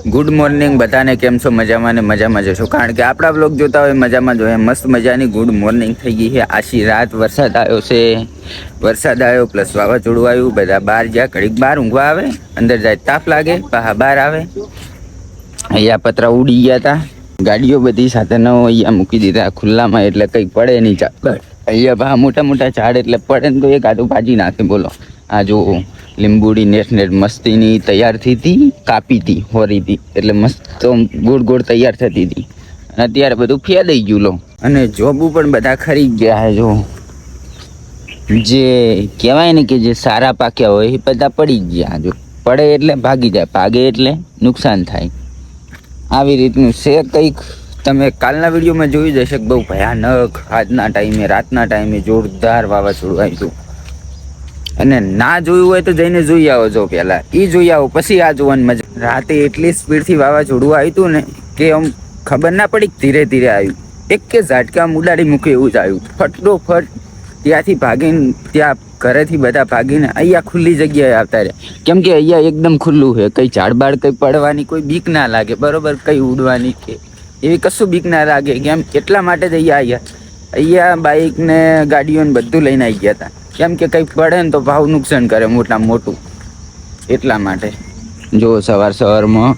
Good morning બધાને કેમ છો? મજામાં ને મજામાં જશો કારણ કે આપણા બ્લોગ જોતા હોય મજામાં જોઈએ મસ્ત મજાની ગુડ મોર્નિંગ થઈ ગઈ છે. આશી રાત વરસાદ આવ્યો છે. વરસાદ આવ્યો પ્લસ વાવાઝોડું આવ્યું. બધા બહાર જ્યાં ઘડીક બહાર ઊંઘવા આવે. અંદર જાય તાપ લાગે. પાહા બહાર આવે. અહીંયા પતરા ઉડી ગયા હતા ગાડીઓ બધી સાધનો અહીંયા મૂકી દીધા. ખુલ્લામાં એટલે કંઈ પડે નહીં. અહીંયા બા મોટા મોટા ઝાડ એટલે પડે ને તો એક આધું ભાજી નાખે. બોલો. આ જો લીંબુડી નેટ નેટ મસ્તીની તૈયાર થઈ હતી કાપી હતી હોરી હતી એટલે મસ્ત ગોળ ગોળ તૈયાર થતી હતી. અને અત્યારે બધું ફેદાઈ ગયું લો. અને જોબુ પણ બધા ખરી ગયા છે જો. જે કહેવાય ને કે જે સારા પાક્યા હોય એ બધા પડી ગયા જો. પડે એટલે ભાગી જાય, ભાગે એટલે નુકસાન થાય. આવી રીતનું છે કંઈક? તમે કાલના વિડીયોમાં જોઈ જશે બહુ ભયાનક. આજના ટાઈમે, રાતના ટાઈમે જોરદાર વાવાઝોડું આવ્યું હતું. અને ના જોયું હોય તો જઈને જોઈ આવો જો પહેલાં. એ જોઈ આવો, પછી આ જોવાની મજા. રાતે એટલી સ્પીડથી વાવાઝોડું આવ્યું હતું ને કે આમ ખબર ના પડી ધીરે ધીરે આવ્યું. એક કે ઝાટકા ઉડાડી મૂકે એવું જ આવ્યું. ફટડો ફટ ત્યાંથી ભાગીને, ત્યાં ઘરેથી બધા ભાગીને અહીંયા ખુલ્લી જગ્યાએ આવતા રહ્યા. કેમ કે અહીંયા એકદમ ખુલ્લું છે. કંઈ ઝાડબાડ, કંઈ પડવાની, કોઈ બીક ના લાગે. બરોબર? કંઈ ઉડવાની કે એવી કશું બીક ના લાગે. કેમ? એટલા માટે જ અહીંયા આવ્યા. અહીંયા બાઇક ને ગાડીઓને બધું લઈને આવી ગયા હતા. કેમ કે કંઈક પડે ને તો ભાવ નુકસાન કરે મોટા મોટું. એટલા માટે. જો સવાર સવારમાં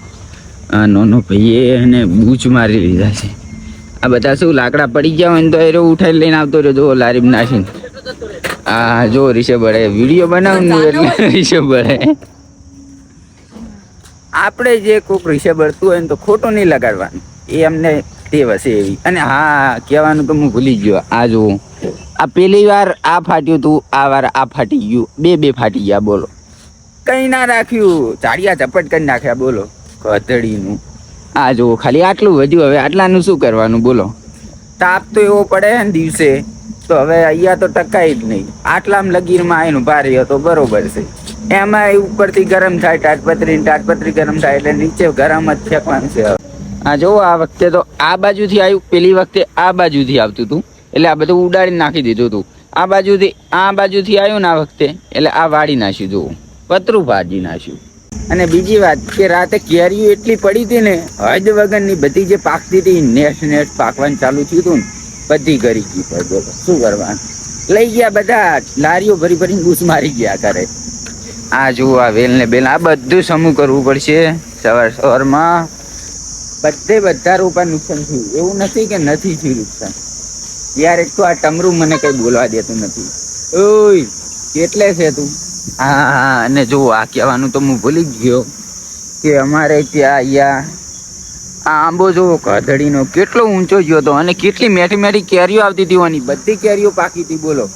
નોનો ભાઈએ એને બૂચ મારી લીધા છે. આ બધા શું લાકડા પડી ગયા હોય ને તો એ ઉઠાઈ લઈને આવતો રહ્યો. જો લારીમ નાખીને. આ જો રિષભ અડે વીડિયો બનાવું એટલે રિષભ અડે આપણે જે કોઈક રિષભ અડતું હોય ને તો ખોટું નહીં લગાડવાનું. એ અમને ટેવ વસે એવી. અને હા, કહેવાનું તો હું ભૂલી ગયો. આ જો આ પેલી વાર આ ફાટ્યું હતું આ વાર આ ફાટી ગયું. બે બે ફાટી ગયા, બોલો. કંઈ ના રાખ્યું. ચાડિયા ચપટ કરી નાખ્યા, બોલો. કથળીનું. આ જો ખાલી આટલું વધ્યું. હવે આટલાનું શું કરવાનું, બોલો. તાપ તો એવો પડે ને દિવસે. તો હવે અહીંયા તો ટકાય જ નહીં. આટલામાં લગીરમાં એનું ભારે હતો તો બરોબર છે. એમાં ઉપરથી ગરમ થાય, ટાટપત્રી ટાટપત્રી ગરમ થાય એટલે નીચે ગરમ જ ફેંકવાનું છે હવે. આ જો, આ વખતે તો આ બાજુથી આવ્યું પેલી વખતે આ બાજુથી આવતું હતું એટલે આ બધું ઉડાડી નાખી દીધું હતું આ બાજુથી આ બાજુથી આવ્યું ને આ વખતે, એટલે આ વાળી નાખ્યું જુઓ. પતરું ભાજી નાખ્યું. અને બીજી વાત કે રાતે કેરીઓ એટલી પડી હતી ને, હદ વગરની બધી જે પાકતી હતી નેટ નેસ પાકવાનું ચાલુ થયું હતું ને, બધી કરી ગઈ પર બોલો, શું કરવાનું? લઈ ગયા બધા લારીઓ ભરી ભરીને ઘૂસ મારી ગયા કરે આ જુઓ, આ વેલ ને બેલ, આ બધું સમૂહ કરવું પડશે સવાર સવારમાં. બધે બધા રોપા નુકસાન થયું. એવું નથી કે નથી થયું નુકસાન. યાર, એક તો આ ટમરું મને કઈ બોલવા દેતું નથી. ઓય, કેટલે છે તું? હા હા અને જો, આ કહેવાનું તો હું ભૂલી જ ગયો કે અમારે ત્યાં અહીંયા આ આંબો જોવો કાધડીનો કેટલો ઊંચો ગયો હતો અને કેટલી મેઠી મેઠી કેરીઓ આવતી હતી ઓની. બધી કેરીઓ પાકી હતી, બોલો.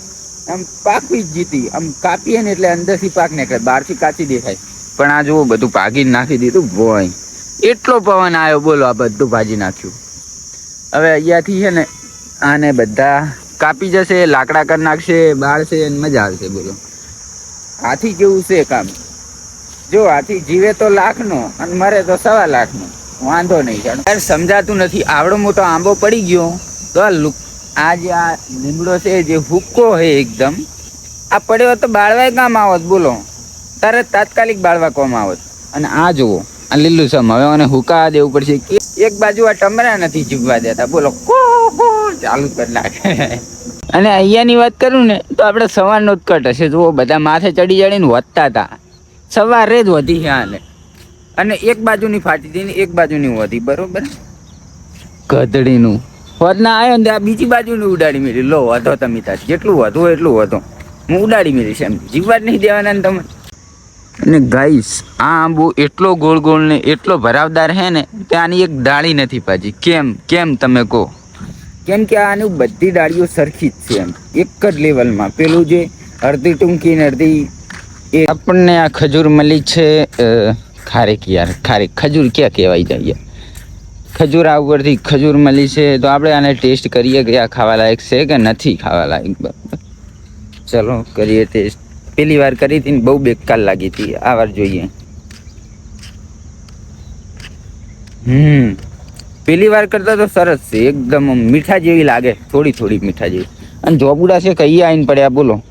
આમ પાકવી જ જીતી. આમ કાપીએ ને એટલે અંદરથી પાક નીકળે બહારથી કાચી દેખાય. પણ આ જુઓ, બધું પાકી નાખી દીધું, ભોય. એટલો પવન આવ્યો, બોલો આ બધું ભાજી નાખ્યું. હવે અહીંયાથી છે ને, આને બધા કાપી જશે, લાકડા કરી નાખશે બાળશે અને મજા આવશે, બોલો. હાથી જેવું છે કામ? જો હાથી જીવે તો લાખનો અને મરે તો સવા લાખનો. વાંધો નહીં, જાણો. યાર, સમજાતું નથી. આવડો મોટો આંબો પડી ગયો. તો આ આ જે આ લીમડો છે, જે હુક્કો છે એકદમ, આ પડ્યો તો બાળવાય કામ આવત, બોલો. તરત તાત્કાલિક બાળવા કોમ આવત? અને આ જુઓ. આ લીલું સમ હવે મને હુકા દેવું પડશે. કે એક બાજુ આ ટમરા નથી જીવવા દેતા. બોલો કો ચાલુ કરી નાખે અને અહીંયાની વાત કરું ને, તો આપણે સવારનો જ કટ હશે. જુઓ, બધા માથે ચડી ચડીને વધતા હતા. સવારે જ વધી છે આને અને એક બાજુની ફાટી હતી ને એક બાજુની વધી. બરોબર? ગધડીનું. વધના આવ્યો ને આ બીજી બાજુની ઉડાડી મેળી લો, વધો તમે તાર. જેટલું વધુ એટલું વધો. હું ઉડાડી મેળીશ એમ. જીવવા જ નહીં દેવાના ને તમે અને ગાઈસ આ આંબો એટલો ગોળ ગોળ ને એટલો ભરાવદાર હે ને કે આની એક ડાળી નથી પાજી કેમ? કેમ તમે કહો? કેમ કે આની બધી ડાળીઓ સરખી જ છે એમ. એક જ લેવલમાં. પેલું જે અડધી ટૂંકી ને અડધી એ આપણને આ ખજૂર મળી છે ખારેક યાર ખારેક. ખજૂર ક્યાં કહેવાય જાય ખજૂર આ ઉપરથી ખજૂર મળી છે તો આપણે આને ટેસ્ટ કરીએ કે આ ખાવા લાયક છે કે નથી ખાવા લાયક બરાબર. ચલો કરીએ ટેસ્ટ. પેલી વાર કરી હતી ને બહુ બેકાર લાગી હતી. આ વાર જોઈએ. હમ. પેલી વાર કરતા તો સરસ છે. એકદમ મીઠા જેવી લાગે. થોડી થોડી મીઠા જેવી. અને જોબુડા છે કઈ આવીને પડ્યા, બોલો.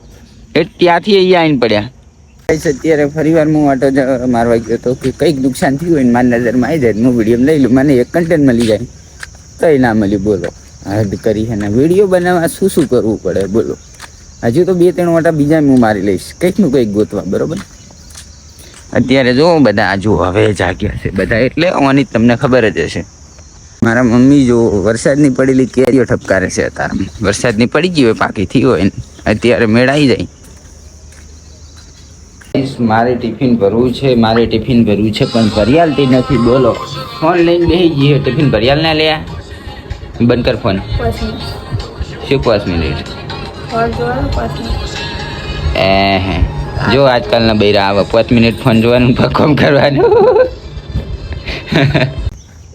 એ ત્યાંથી અહીંયા આવીને પડ્યા. કઈ અત્યારે ફરીવાર હું આટો મારવા ગયો હતો કે કંઈક નુકસાન થયું હોય મારી નજરમાં આવી જાય હું વીડિયો લઈ લઉં. મને એક કન્ટેન્ટ મળી જાય. કંઈ ના મળ્યું, બોલો. હદ કરી અને વીડિયો બનાવવા શું શું કરવું પડે, બોલો. હજુ તો બે ત્રણ વાટા બીજા હું મારી લઈશ. કંઈકનું કંઈક ગોતવા બરોબર? અત્યારે જો બધા આજુ હવે જાગ્યા છે બધા એટલે આવવાની તમને ખબર જ હશે. મારા મમ્મી જો વરસાદની પડેલી કેરીઓ ઠપકારે છે અત્યારે. વરસાદની પડી ગઈ હોય પાકી થઈ હોય અત્યારે મેળાઈ જાય. મારે ટિફિન ભરવું છે મારે ટિફિન ભરવું છે પણ ભરિયાલતી નથી બોલો. ફોન લઈને બેસી જઈએ ટિફિન ભરિયાલ ના લે બંધ કર ફોન. શું પાંચ મિનિટ? એ હે જો આજકાલના બૈરા આવે પાંચ મિનિટ ફોન જોવાનું પકોમ કરવાનું.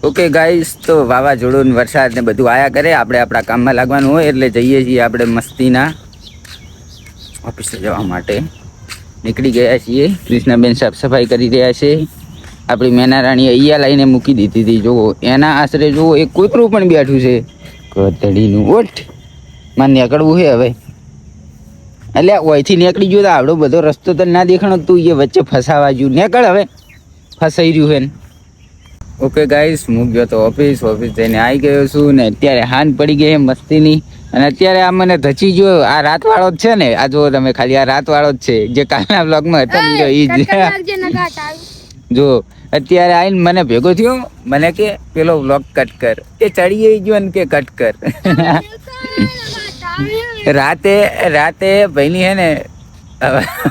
ઓકે ગાઈસ તો વાવાઝોડું ને વરસાદ ને બધું આયા કરે. આપણે આપણા કામમાં લાગવાનું હોય એટલે જઈએ છીએ આપણે મસ્તીના ઓફિસે જવા માટે. નીકળી ગયા છીએ. કૃષ્ણાબેન સાફ સફાઈ કરી રહ્યા છે. આપણી મેનારાણી અહીંયા લાઈને મૂકી દીધી હતી. જુઓ એના આશરે જુઓ એક કૂતરું પણ બેઠું છે. કોતડીનું ઓઠ. મારે નીકળવું છે હવે. એટલે ઓયથી નીકળી ગયો તો આવડો બધો રસ્તો તો ના દેખાણો તું એ વચ્ચે ફસાવા ગયું નીકળ હવે. ફસાઈ રહ્યું હે ઓકે ગાઈસ હું ગયો તો ઓફિસ ઓફિસ જઈને આવી ગયો છું ને અત્યારે હાન પડી ગઈ મસ્તીની. અને અત્યારે આ મને ધચી ગયો. આ રાતવાળો જ છે ને. આ જો તમે ખાલી આ રાતવાળો જ છે. જે કાલના બ્લોગમાં હતા ને એ જ જો અત્યારે આવીને મને ભેગો થયો. મને કે પેલો બ્લોગ કટ કર. એ ચડી ગયો ને કે કટ કર. રાતે રાતે ભાઈની હે ને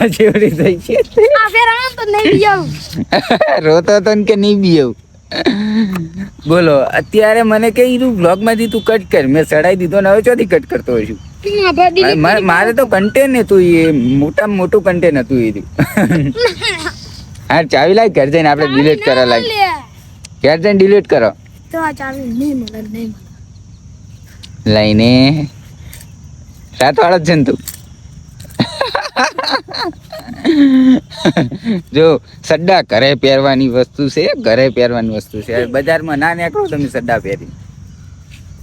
જેવડી થઈ છે. રોતો તો ને કે નહીં બીવ બોલો અત્યારે મને કે તું બ્લોગમાંથી તું કટ કર. મેં ચડાઈ દીધો ને હવે ચોથી કટ કરતો છું. મારે- તો કન્ટેન્ટ હતું એ મોટામાં મોટું કન્ટેન હતું એ હા ચાવી લાય ઘર જઈને આપણે ડિલીટ કરો લાય ઘર જઈને ડિલીટ કરો. લઈને રાત વાળો જ છે જો સડ્ડા ઘરે પહેરવાની વસ્તુ છે ઘરે પહેરવાની વસ્તુ છે. બજારમાં ના નીકળો તમે સડ્ડા પહેરી.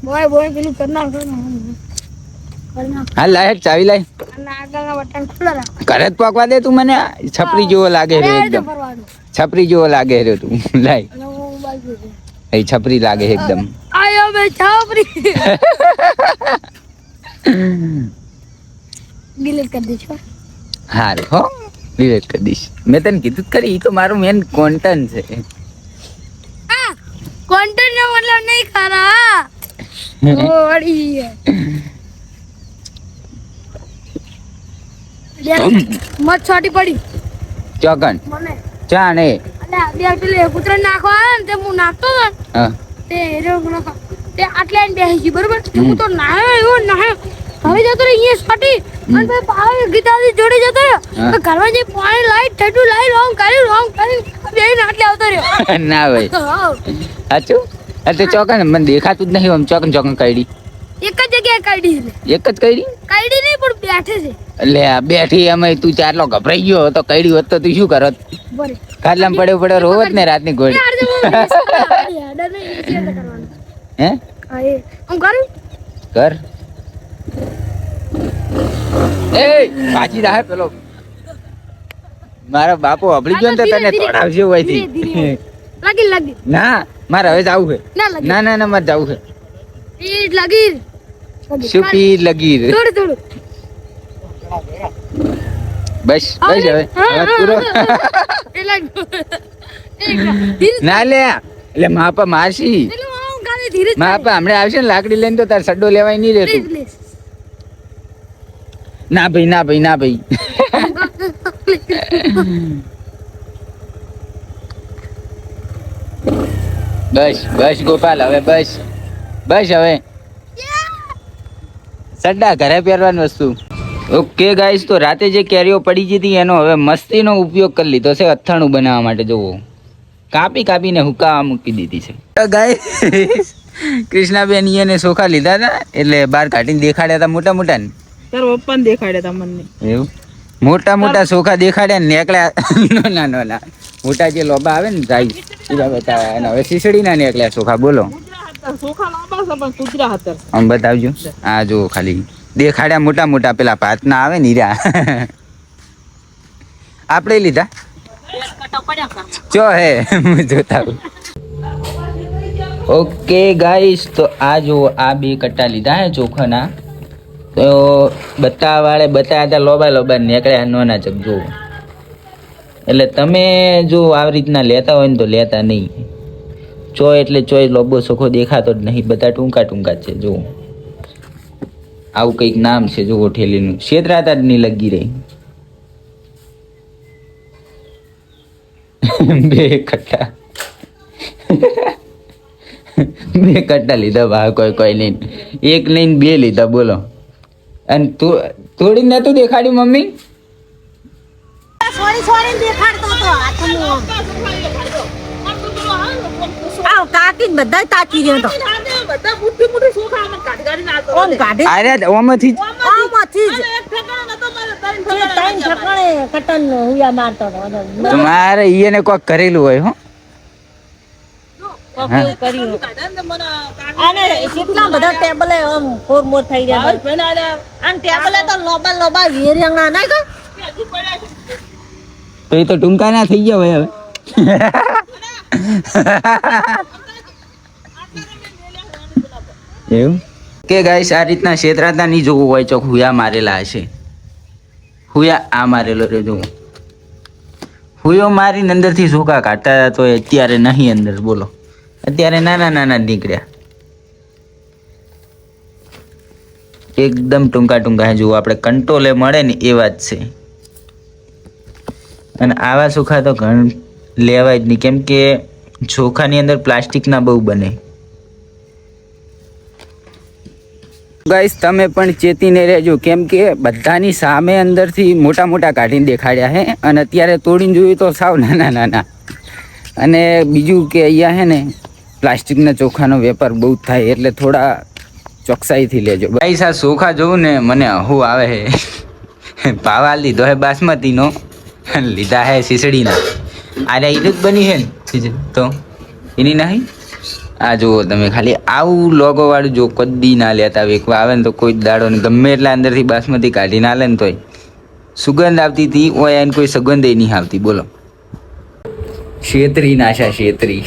બોય બોય પેલું કરનાર કરનાર હા લાય ચાવી લાય. ઘરે જ પકવા દે તું મને? છપરી જેવો લાગે રે એકદમ. છપરી જેવો લાગે રે તું. લાય. એ છપરી લાગે એકદમ. આયો બે છાપરી. ડિલીટ કરી દેજો હારું હો ડિલીટ કરી દઈશ. મેં તને કીધું જ ખરી તો મારું મેન કોન્ટેન્ટ છે. આ કોન્ટેન્ટ નો મતલબ નહીં ખરા ઓ મત છોટી પડી. ચોકન ચા ને અને બે પેલે કૂતરા નાખવા આવ્યા ને તે હું નાખતો હતો તે હેરો નાખો તે આટલે આઈને બેસી ગઈ બરોબર? હું તો નાહ્યો એવો નાહ્યો હવે જતો રે અહીંયા સાટી અને ભાઈ પાવે ગીતાજી જોડે જતો રહ્યો. તો ઘરમાં જે પાણી લાઈટ ઠંડુ લાઈ રોંગ કર્યું રોંગ કર્યું બેહીને આટલે આવતો રહ્યો. ના ભાઈ. સાચું? એટલે ચોકન મને દેખાતું જ નહીં આમ ચોકન ચોકન કાઢી એક જ જગ્યાએ કાઢી છે. એક જ કાઢી કાઢી નહીં પણ બેઠે છે. એટલે આ બેઠી અમે તું ચારલો ગભરાઈ ગયો તો કાઢી હોત તો તું શું કરત? ખાટલામાં પડ્યો પડ્યો રોવત ને રાતની ગોળી હું? કરું. એ. હે કરું? કર. પાછી રાહે પેલો. મારા બાપુ અભળી ગયો ને તને. તોડાવશે ધીરે. લાગી લાગી. ના મારે હવે જવું છે. ના ના ના મારે જવું છે. એ લાગી. શું સુપી લગીર થોડું થોડું. બસ બસ હવે. પૂરો. ના લે. એટલે માપા મારશી. એટલે આમ ખાલી ધીરે જ હમણાં આવશે ને લાકડી લઈને તો તાર સડ્ડો લેવાય નહીં રહેતું. ના ભાઈ ના ભાઈ ના ભાઈ. બસ બસ ગોપાલ હવે બસ. બસ હવે. સડ્ડા ઘરે પહેરવાની વસ્તુ. ઓકે ગાઈસ તો રાતે જે કેરીઓ પડી હતી એનો હવે મસ્તીનો ઉપયોગ કરી લીધો છે અથાણું બનાવવા માટે જોવો કાપી કાપીને હુકાવા મૂકી દીધી છે. ગાય કૃષ્ણાબેન એને સોખા લીધા હતા એટલે બહાર કાઢીને દેખાડ્યા હતા મોટા મોટા ને. તાર પપ્પાને દેખાડ્યા મને એવું? મોટા મોટા સોખા દેખાડ્યા ને નીકળ્યા. નાના નાના. મોટા જે લોબા આવે ને જાય પૂરા બતાવ્યા અને હવે શીસડી ના નીકળ્યા સોખા બોલો. ચોખા લાંબા છે પણ કુતરા હતા. આમ બતાવજો. આ જો ખાલી. દેખાડ્યા મોટા મોટા પેલા ભાતના આવે ને હીરા. આપણે લીધા. ચો હે? જોતા ઓકે ગાઈસ તો આ જો આ બે કટ્ટા લીધા હે ચોખાના. તો બતા વાળે બતાવ્યા હતા લોબા લોબા નીકળ્યા નોના ચક જુઓ. એટલે તમે જો આવી રીતના લેતા હોય ને તો લેતા નહીં. ચો એટલે ચોય લોબો સોખો દેખાતો જ નહીં. બધા ટૂંકા ટૂંકા છે જો આવું કંઈક નામ છે, જુઓ, ઠેલીનું. છેતરાતા જ નહીં, લગી રહી. બે કટ્ટા. બે કટ્ટા લીધા બા, કોઈ કોઈ લઈને એક લઈને બે લીધા, બોલો. અને થોડી નતું દેખાડ્યું મમ્મી? સોરી સોરી દેખાડતો તો. આવ, કાકી બધા તાકી ગયો બધા કાઢી ઓમ કાઢે અરે ઓમાંથી જ. ઠેકાણો કટન હુયા મારતો તમારે કોક કરેલું હોય હો. અને કેટલા બધા ટેબલે આમ ફોર મોર થઈ ગયા ભાઈ અને ટેબલે તો લોબા લોબા વેરિયાંગા ના કા. તો એ તો ટૂંકા ના થઈ ગયા હોય હવે. એવું? કે ગાઈસ આ રીતના છેતરાતા નહીં જોવું હોય ચોક હુયા મારેલા હશે. હુયા આ મારેલો રે જોવો હુયો મારીને અંદરથી ઝોકા કાઢતા હતા, તો અત્યારે નહીં અંદર, બોલો. અત્યારે નાના નાના નીકળ્યા. એકદમ ટૂંકા ટૂંકા, જુઓ, આપણે કંટ્રોલે મળે ને એ વાત છે. અને આવા સુખા તો ઘણ લેવાય જ નહીં. કેમ કે ચોખાની અંદર પ્લાસ્ટિકના બહુ બને. ગાઈસ, તમે પણ ચેતીને રહેજો. કેમ કે બધાની સામે અંદરથી મોટા મોટા કાઢીને દેખાડ્યા હે. અને અત્યારે તોડીને જોયું તો સાવ નાના નાના. અને બીજું કે અહીંયા હે ને, પ્લાસ્ટિકના ચોખાનો વેપાર બહુ થાય, એટલે થોડા ચોકસાઈથી લેજો. ગાઈસ, આ ચોખા જોઉં ને મને હું આવે હે. પાવા લીધો હે બાસમતીનો. લીધા હે શીસડીના આરે ઈદ જ બની હે તો, એની નહીં? આ જુઓ તમે ખાલી આવું લોગો વાળું જો કદી ના લેતા વેકવા આવે ને તો કોઈ દાડો ને ગમે એટલા અંદરથી બાસમતી કાઢી ના લે ને તોય. સુગંધ આવતી હતી, ઓય એને કોઈ સુગંધ નહીં આવતી. બોલો. શેતરી નાશા શેતરી